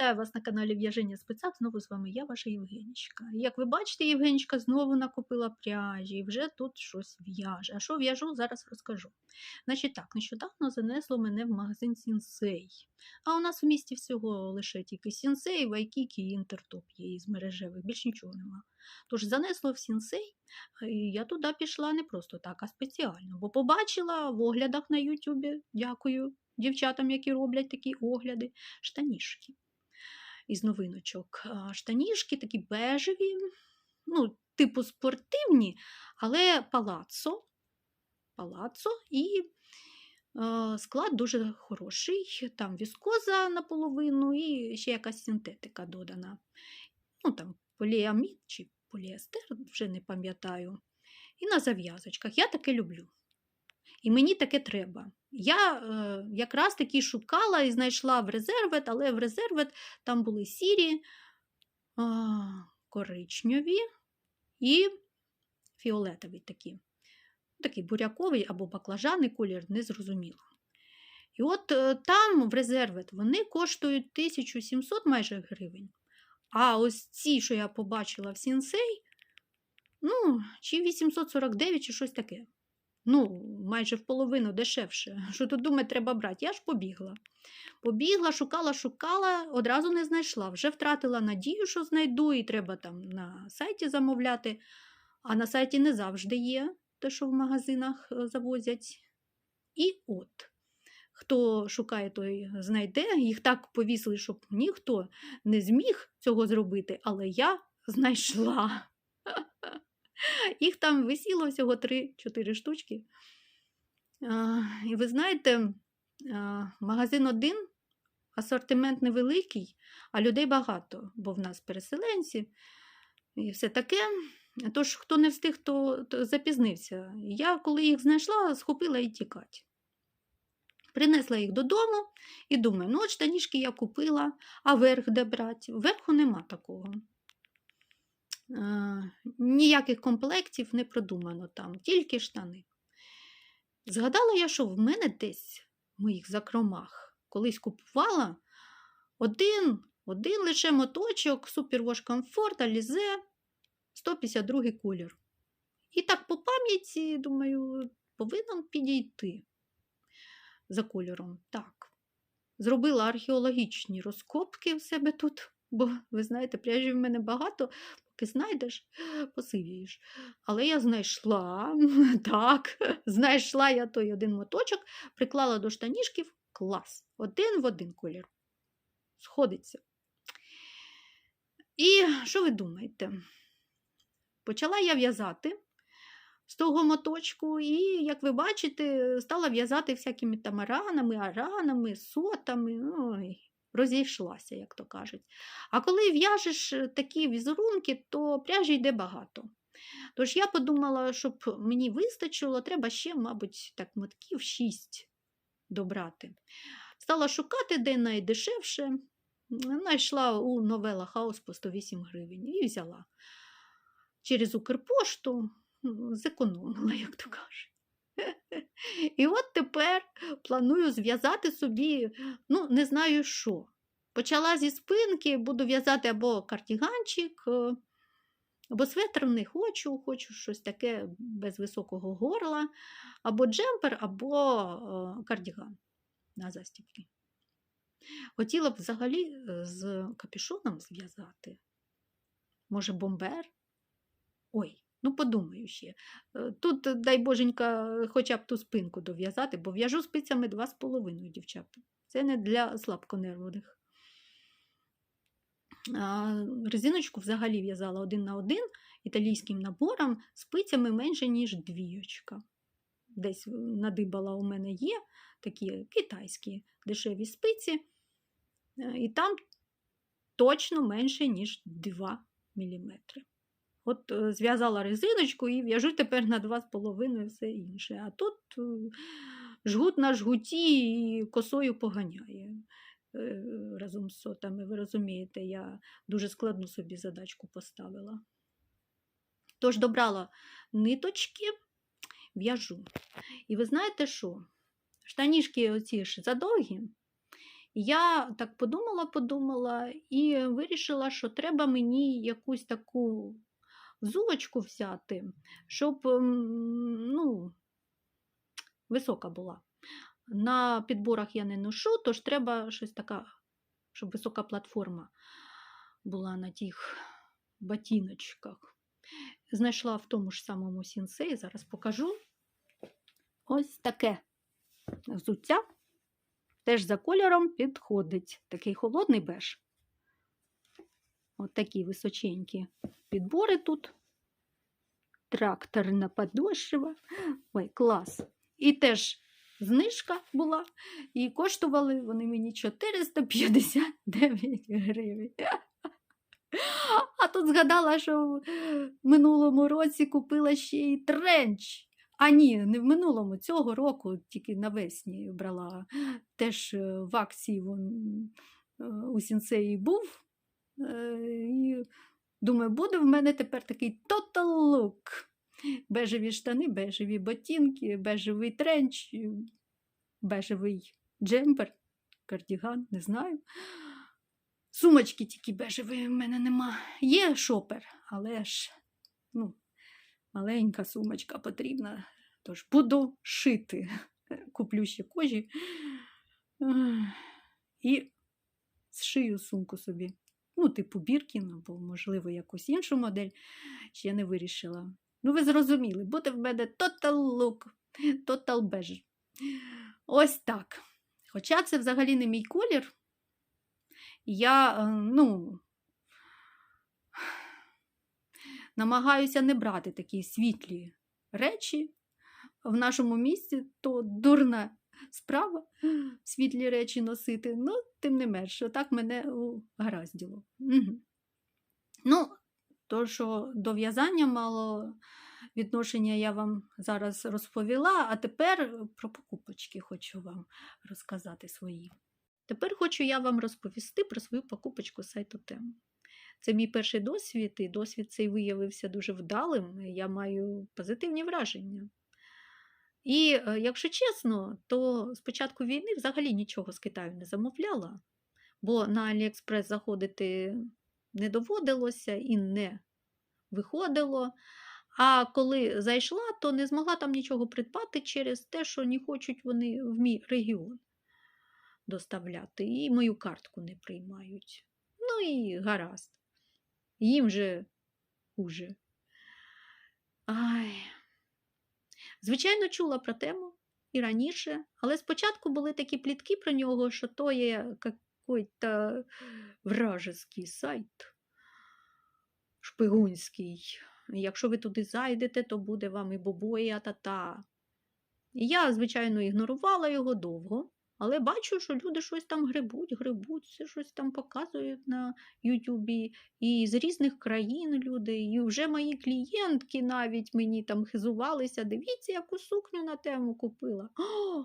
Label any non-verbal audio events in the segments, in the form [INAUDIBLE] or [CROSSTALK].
Вітаю вас на каналі В'яження Спецак. Знову з вами я, ваша Євгенічка. Як ви бачите, Євгенічка знову накупила пряжі і вже тут щось в'яже. А що в'яжу, зараз розкажу. Значить так, нещодавно занесло мене в магазин Сінсей. А у нас в місті всього лише тільки Сінсей, Вайкікі і Інтертоп є із мережевих, більш нічого нема. Тож занесло в Сінсей, і я туди пішла не просто так, а спеціально, бо побачила в оглядах на Ютубі, дякую дівчатам, які роблять такі огляди, штанішки із новиночок. А, Штанішки такі бежеві, ну, типу спортивні, але палацо. Палацо і е, склад дуже хороший. Там віскоза наполовину і ще якась синтетика додана. Ну, там поліамід чи поліестер, вже не пам'ятаю. І на зав'язочках. Я таке люблю. І мені таке треба. Я е, якраз таки шукала і знайшла в резервет, але в резервет там були сірі, а, коричневі і фіолетові такі. Такий буряковий або баклажаний колір, незрозуміло. І от е, там в резервет вони коштують 1700 майже гривень. А ось ці, що я побачила в Сінсей, ну, чи 849, чи щось таке. Ну, майже в половину дешевше. [LAUGHS] Що тут думати, треба брати? Я ж побігла. Побігла, шукала, шукала, одразу не знайшла. Вже втратила надію, що знайду, і треба там на сайті замовляти. А на сайті не завжди є те, що в магазинах е, завозять. І от. Хто шукає, той знайде. Їх так повісили, щоб ніхто не зміг цього зробити, але я знайшла. Їх там висіло всього 3-4 штучки. І ви знаєте, магазин один, асортимент невеликий, а людей багато, бо в нас переселенці і все таке. Тож, хто не встиг, то, то запізнився. Я, коли їх знайшла, схопила і тікати. Принесла їх додому і думаю, ну от штанішки я купила, а верх де брати? Верху нема такого. Ніяких комплектів не продумано там, тільки штани. Згадала я, що в мене десь в моїх закромах колись купувала один, один лише моточок Superwash Comfort Alize 152 колір. І так по пам'яті, думаю, повинен підійти за кольором. Так. Зробила археологічні розкопки в себе тут, бо, ви знаєте, пряжі в мене багато, поки знайдеш, посивієш. Але я знайшла, [LAUGHS] так, знайшла я той один моточок, приклала до штанішків клас. Один в один колір. Сходиться. І що ви думаєте? Почала я в'язати з того моточку, і, як ви бачите, стала в'язати всякими там аранами, аранами, сотами. Ой, розійшлася, як то кажуть. А коли в'яжеш такі візерунки, то пряжі йде багато. Тож я подумала, щоб мені вистачило, треба ще, мабуть, так мотків 6 добрати. Стала шукати, де найдешевше. Знайшла у новела хаус по 108 гривень і взяла. Через Укрпошту зекономила, [LAUGHS] як то кажуть. І от тепер планую зв'язати собі, ну, не знаю що. Почала зі спинки, буду в'язати або кардіганчик, е, або светр не хочу, хочу щось таке без високого горла, або джемпер, або е, кардіган на застібки. Хотіла б взагалі е, з капюшоном зв'язати. Може, бомбер? Ой, Ну, подумаю ще. Е, Тут, дай боженька, хоча б ту спинку дов'язати, бо в'яжу спицями два з половиною, дівчата. Це не для слабконервних. Резиночку взагалі в'язала один на один італійським набором спицями менше, ніж двіючка. Десь надибала у мене є такі китайські дешеві спиці, е, і там точно менше, ніж 2 мм. От е, зв'язала резиночку і в'яжу тепер на 2,5 і все інше. А тут е, жгут на жгуті і косою поганяє е, разом з сотами. Ви розумієте, я дуже складну собі задачку поставила. Тож добрала ниточки, в'яжу. І ви знаєте що? Штанішки оці ж задовгі, Я так подумала, подумала і вирішила, що треба мені якусь таку взулочку взяти, щоб ну, висока була. На підборах я не ношу, тож треба щось така, щоб висока платформа була на тих ботиночках. Знайшла в тому ж самому сінсеї, зараз покажу. Ось таке взуття. Теж за кольором підходить. Такий холодний беж. От такі височенькі підбори тут. Тракторна подошва. Ой, клас. І теж знижка була. І коштували вони мені 459 гривень. А тут згадала, що в минулому році купила ще й тренч. А ні, не в минулому, цього року, тільки навесні брала. Теж е, в акції вон, е, у сінсеї був. Е, думаю, буде в мене тепер такий total look. Бежеві штани, бежеві ботинки, бежевий тренч, бежевий джемпер, кардіган, не знаю. Сумочки тільки бежевої в мене нема. Є шопер, але ж ну, маленька сумочка потрібна. Тож буду шити. Куплю ще кожі і зшию сумку собі. Ну, типу Біркін, або, можливо, якусь іншу модель. Ще не вирішила. Ну, ви зрозуміли, буде в мене total look, total beige. Ось так. Хоча це взагалі не мій колір. Я, е, ну, намагаюся не брати такі світлі речі в нашому місті, то дурна справа світлі речі носити. Ну, тим не менше, так мене гаразділо. Угу. Ну, то, що до в'язання мало відношення я вам зараз розповіла, а тепер про покупочки хочу вам розказати свої. Тепер хочу я вам розповісти про свою покупочку сайту Тему. Це мій перший досвід, і досвід цей виявився дуже вдалим. Я маю позитивні враження. І, е, якщо чесно, то з початку війни взагалі нічого з Китаю не замовляла, бо на Аліекспрес заходити не доводилося і не виходило. А коли зайшла, то не змогла там нічого придбати через те, що не хочуть вони в мій регіон доставляти, і мою картку не приймають. Ну і гаразд. Їм же хуже. Ай. Звичайно, чула про тему і раніше, але спочатку були такі плітки про нього, що то є якийсь вражеський сайт шпигунський. Якщо ви туди зайдете, то буде вам і бобоя та-та. Я, звичайно, ігнорувала його довго, але бачу, що люди щось там грибуть, грибуть, все щось там показують на Ютубі. І з різних країн люди, і вже мої клієнтки навіть мені там хизувалися. Дивіться, яку сукню на тему купила. [GASPS] О!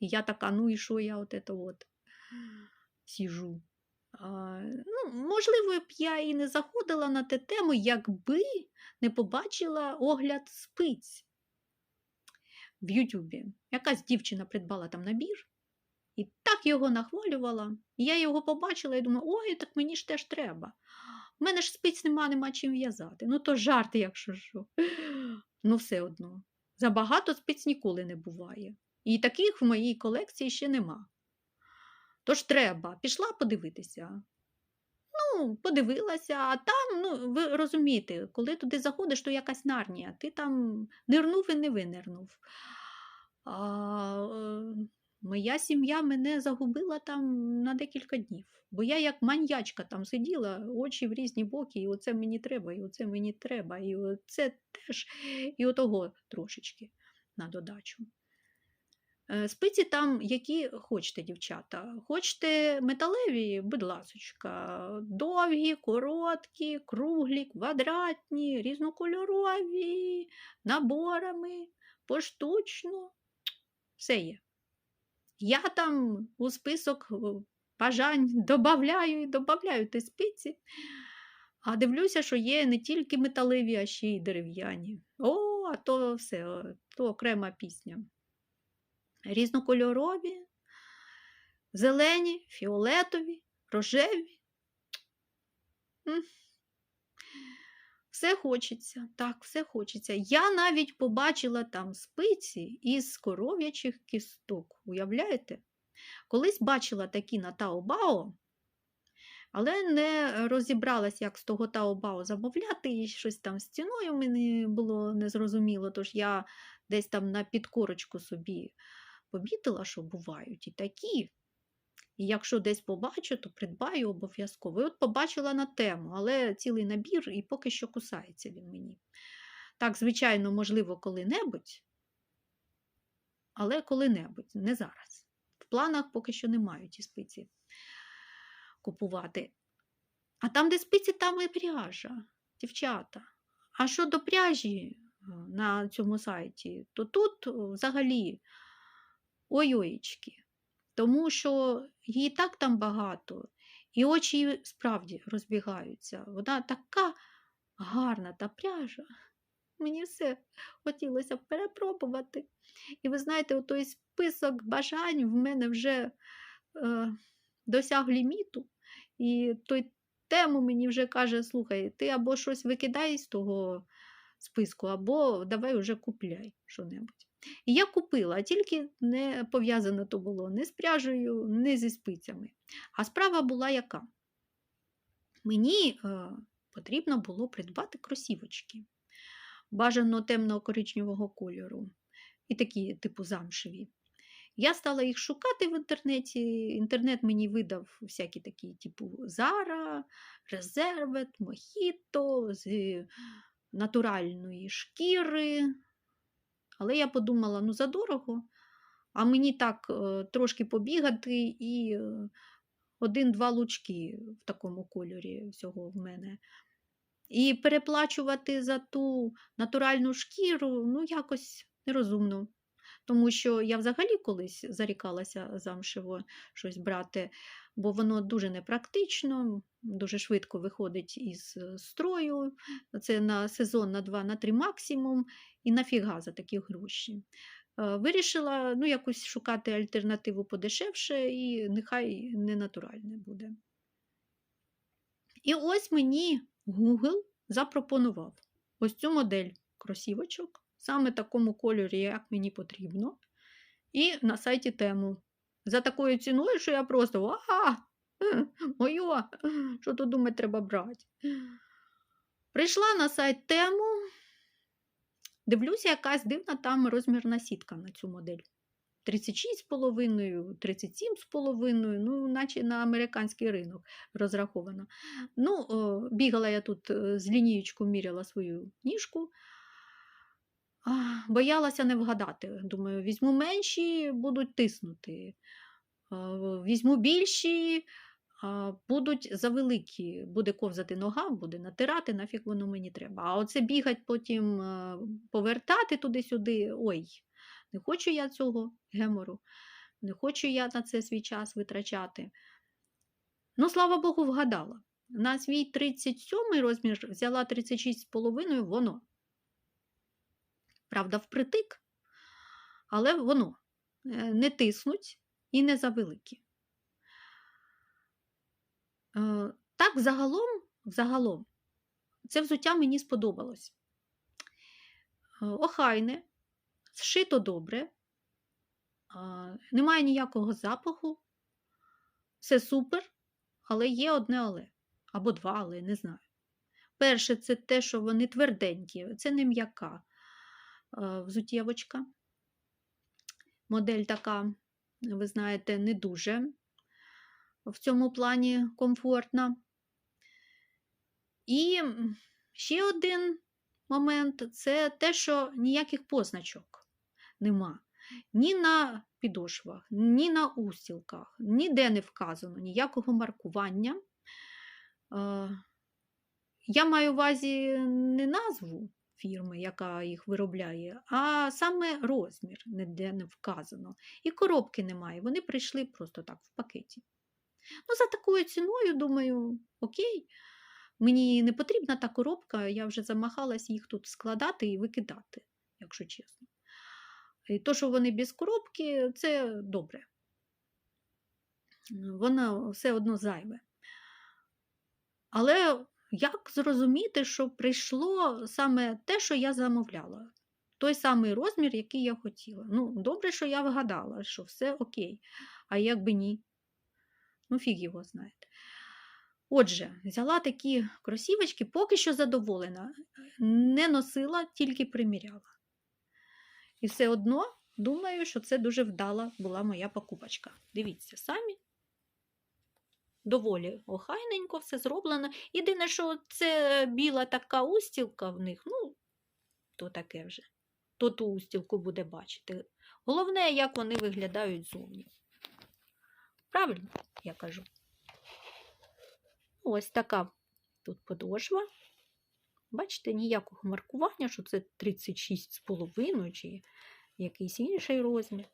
І я така, ну і що я от це от сіжу. А, ну, Можливо, б я і не заходила на те тему, якби не побачила огляд спиць в Ютубі. Якась дівчина придбала там набір і так його нахвалювала. Я його побачила і думаю, ой, так мені ж теж треба. У мене ж спиць нема, нема чим в'язати. Ну, то жарт, якщо що. Ну, все одно. Забагато спиць ніколи не буває. І таких в моїй колекції ще нема. Тож треба, пішла подивитися. Ну, подивилася, а там, ну, ви розумієте, коли туди заходиш, то якась нарнія, ти там нирнув і не винирнув. А, е, Моя сім'я мене загубила там на декілька днів, бо я як маньячка там сиділа, очі в різні боки, і оце мені треба, і оце мені треба, і оце теж, і отого трошечки на додачу. Е, спиці там, які хочете, дівчата. Хочете металеві, будь ласочка, довгі, короткі, круглі, квадратні, різнокольорові, наборами, поштучно. Все є. Я там у список бажань [LAUGHS] додаю і додаю ті спиці, а дивлюся, що є не тільки металеві, а ще й дерев'яні. О, а то все, то окрема пісня різнокольорові, зелені, фіолетові, рожеві. Все хочеться, так, все хочеться. Я навіть побачила там спиці із коров'ячих кісток. Уявляєте? Колись бачила такі на Таобао, але не розібралась, як з того Таобао замовляти, і щось там з ціною мені було незрозуміло, тож я десь там на підкорочку собі помітила, що бувають і такі. І якщо десь побачу, то придбаю обов'язково. І от побачила на тему, але цілий набір і поки що кусається він мені. Так, звичайно, можливо, коли-небудь, але коли-небудь, не зараз. В планах поки що немає ті спиці купувати. А там, де спиці, там і пряжа, дівчата. А щодо пряжі е, на цьому сайті, то тут е, взагалі ой-оєчки. Тому що її так там багато, і очі справді розбігаються. Вона така гарна та пряжа. Мені все хотілося перепробувати. І ви знаєте, той список бажань в мене вже е, досяг ліміту. І той тему мені вже каже: слухай, ти або щось викидай з того списку, або давай вже купляй що-небудь. І я купила, а тільки не пов'язано то було ні з пряжею, ні зі спицями. А справа була яка? Мені е, потрібно було придбати кросівочки бажано темного коричневого кольору, і такі, типу, замшеві. Я стала їх шукати в інтернеті. Інтернет мені видав всякі такі, типу Zara, Reserved, Mojito, з натуральної шкіри. Але я подумала, ну задорого, а мені так е, трошки побігати і е, один-два лучки в такому кольорі всього в мене. І переплачувати за ту натуральну шкіру, ну, якось нерозумно. Тому що я взагалі колись зарікалася замшево щось брати, бо воно дуже непрактично, дуже швидко виходить із е, строю. Це на сезон на 2 на 3 максимум, і нафіга за такі гроші. Е, Вирішила ну, якось шукати альтернативу подешевше, і нехай не натуральне буде. І ось мені Google запропонував ось цю модель кросівочок, саме такому кольорі, як мені потрібно, і на сайті тему. За такою ціною, що я просто ага, [LAUGHS] моє, що тут думати треба брати. Прийшла на сайт тему, дивлюся, якась дивна там розмірна сітка на цю модель. 36,5, 37,5, ну, наче на американський ринок розраховано. Ну, Бігала я тут е, з лінієчку міряла свою ніжку. Боялася не вгадати. Думаю, візьму менші, будуть тиснути. Візьму більші, будуть завеликі, буде ковзати нога, буде натирати, нафіг воно мені треба. А оце бігать потім повертати туди-сюди. Ой, не хочу я цього гемору, не хочу я на це свій час витрачати. Ну, слава Богу, вгадала. На свій 37 розмір взяла 36,5 воно. Правда, впритик, але воно е, не тиснуть і не завеликі. Е, Так, загалом, загалом, це взуття мені сподобалось. Е, Охайне, зшито добре, немає ніякого запаху, все супер, але є одне але, або два, але не знаю. Перше, це те, що вони тверденькі, це не м'яка взуттєвочка. Модель така, ви знаєте, не дуже в цьому плані комфортна. І ще один момент це те, що ніяких позначок нема. Ні на підошвах, ні на устілках, ніде не вказано ніякого маркування. Я маю в увазі не назву фірми, яка їх виробляє, а саме розмір ніде не вказано. І коробки немає, вони прийшли просто так в пакеті. Ну, За такою ціною, думаю, окей, мені не потрібна та коробка, я вже замахалась їх тут складати і викидати, якщо чесно. І то, що вони без коробки, це добре. воно все одно зайве. Але як зрозуміти, що прийшло саме те, що я замовляла? Той самий розмір, який я хотіла. Ну, добре, що я вгадала, що все окей. А як би ні? Ну, фіг його знаєте. Отже, взяла такі кросівочки, поки що задоволена. Не носила, тільки приміряла. І все одно думаю, що це дуже вдала була моя покупочка. Дивіться самі. Доволі охайненько все зроблено. Єдине, що це біла така устілка в них, ну, то таке вже. То ту устілку буде бачити. Головне, як вони виглядають зовні. Правильно, я кажу. Ось така тут подошва. Бачите, ніякого маркування, що це 36,5 чи якийсь інший розмір.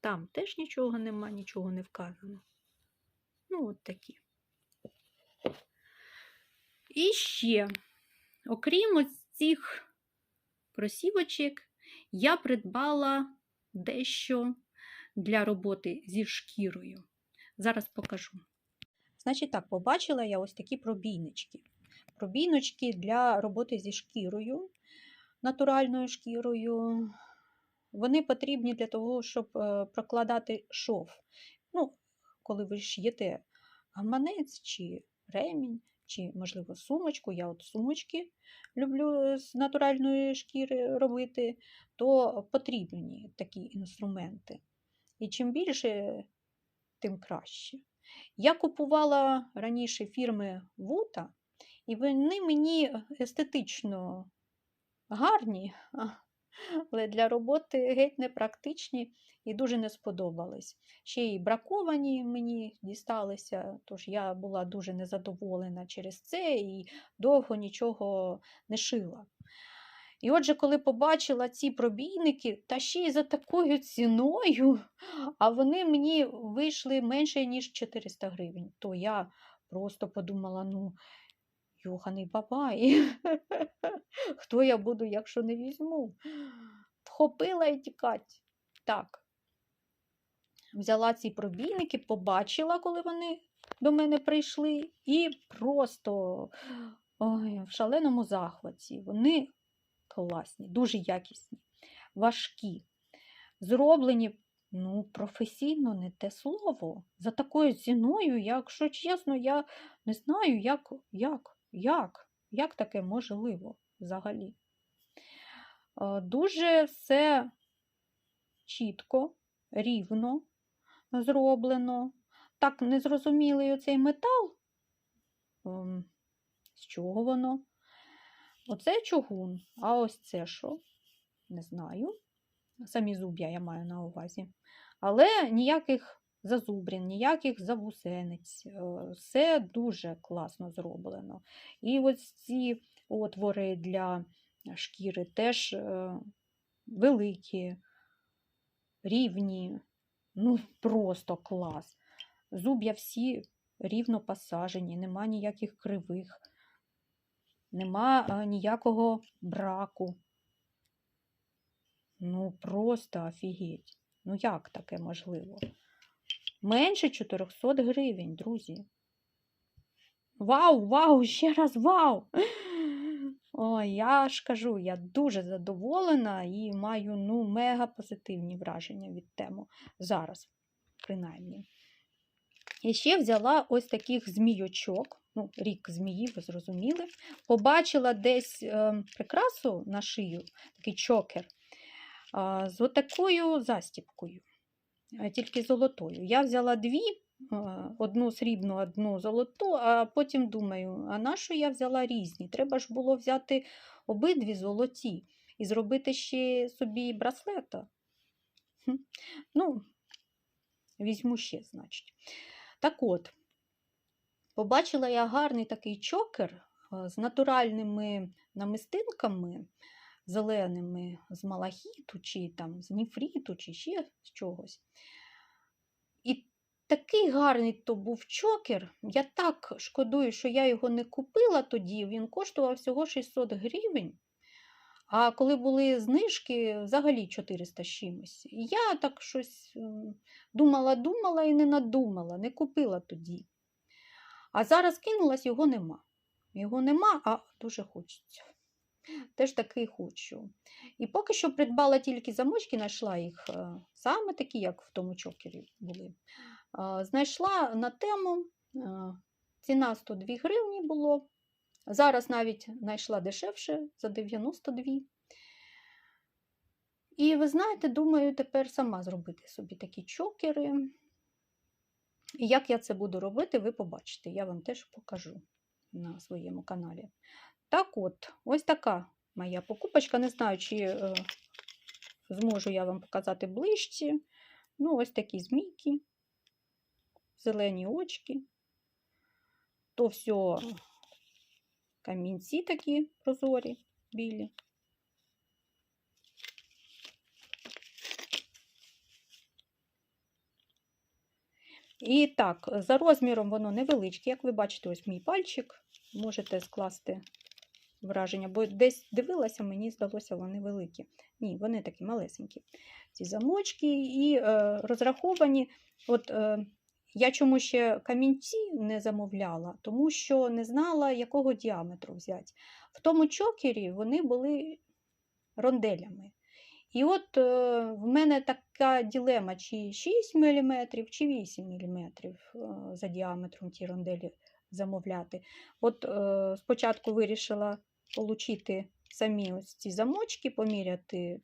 Там теж нічого нема, нічого не вказано. Ну, от такі. І ще, окрім ось цих кросівочок, я придбала дещо для роботи зі шкірою. Зараз покажу. Значить, так, побачила я ось такі пробійнички. Пробійнички для роботи зі шкірою, натуральною шкірою. Вони потрібні для того, щоб е, прокладати шов. Ну, коли ви шиєте гаманець чи ремінь, чи, можливо, сумочку. Я от сумочки люблю з натуральної шкіри робити, то потрібні такі інструменти. І чим більше, тим краще. Я купувала раніше фірми Вута, і вони мені естетично гарні, але для роботи геть непрактичні і дуже не сподобались. Ще й браковані мені дісталися, тож я була дуже незадоволена через це і довго нічого не шила. І отже, коли побачила ці пробійники, та ще й за такою ціною, а вони мені вийшли менше, ніж 400 гривень, то я просто подумала: ну, Йоханий бабай, [LAUGHS] хто я буду, якщо не візьму? Вхопила і тікать. Так, взяла ці пробійники, побачила, коли вони до мене прийшли, і просто ой, в шаленому захваті. Вони класні, дуже якісні, важкі, зроблені ну, професійно не те слово. За такою ціною, якщо чесно, я не знаю, як, як, як, як таке можливо взагалі. Е, Дуже все чітко, рівно зроблено. Так, незрозумілий оцей метал. Ем, З чого воно? Оце чугун, а ось це що? Не знаю. Самі зуб'я я маю на увазі. Але ніяких зазубрін, ніяких завусениць. е, Все дуже класно зроблено. І ось ці отвори для шкіри теж е, великі, рівні, ну просто клас. Зуб'я всі рівно посажені, нема ніяких кривих, нема е, ніякого браку. Ну, просто офігеть. Ну, як таке можливо? Менше 400 гривень, друзі. Вау, вау, [LAUGHS] ще раз вау! Ой, я ж кажу, я дуже задоволена і маю ну, мега позитивні враження від тему зараз, принаймні. І ще взяла ось таких змійочок, ну, рік змії, ви зрозуміли. Побачила десь е, прикрасу на шию, такий чокер, а, з отакою застіпкою, тільки золотою. Я взяла дві, одну срібну, одну золоту, а потім думаю, а на що я взяла різні? Треба ж було взяти обидві золоті і зробити ще собі браслета. Ну, візьму ще, значить. Так от, побачила я гарний такий чокер з натуральними намистинками зеленими з малахіту, чи там з ніфріту, чи ще з чогось. І такий гарний то був чокер. Я так шкодую, що я його не купила тоді. Він коштував всього 600 гривень. А коли були знижки, взагалі 400 з чимось. Я так щось думала, думала і не надумала, не купила тоді. А зараз кинулась, його нема. Його нема, а дуже хочеться. Теж такий хочу. І поки що придбала тільки замочки, знайшла їх е, саме такі, як в тому чокері були. Знайшла на тему, е, ціна 102 гривні було. Зараз навіть знайшла дешевше за 92. І ви знаєте, думаю, тепер сама зробити собі такі чокери. І як я це буду робити, ви побачите. Я вам теж покажу на своєму каналі. Так от, ось така моя покупочка. Не знаю, чи е, зможу я вам показати ближче. Ну, ось такі змійки, зелені очки. То все камінці такі прозорі, білі. І так, за розміром воно невеличке, як ви бачите, ось мій пальчик. Можете скласти враження, бо десь дивилася, мені здалося, вони великі. Ні, вони такі малесенькі. Ці замочки і е, розраховані. От е, я чому ще камінці не замовляла, тому що не знала, якого діаметру взяти. В тому чокері вони були ронделями. І от е, в мене така ділема, чи 6 мм, чи 8 мм е, за діаметром ті ронделі замовляти. От е, спочатку вирішила отримати самі ось ці замочки, поміряти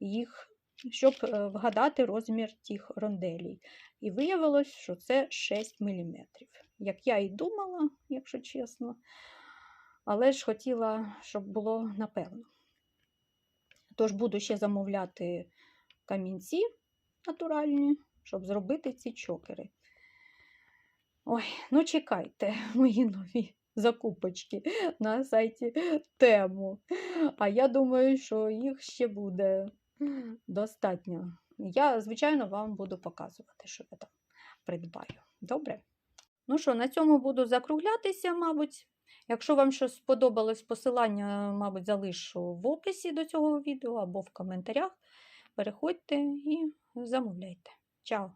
їх, щоб е, вгадати розмір тих ронделей. І виявилось, що це 6 мм. Як я і думала, якщо чесно, але ж хотіла, щоб було напевно. Тож буду ще замовляти камінці натуральні, щоб зробити ці чокери. Ой, ну чекайте, [LAUGHS] мої нові закупочки [LAUGHS] на сайті Тему. А я думаю, що їх ще буде достатньо. Я, звичайно, вам буду показувати, що я там придбаю. Добре? Ну що, на цьому буду закруглятися, мабуть. Якщо вам щось сподобалось, посилання, мабуть, залишу в описі до цього відео або в коментарях. Переходьте і замовляйте. Чао!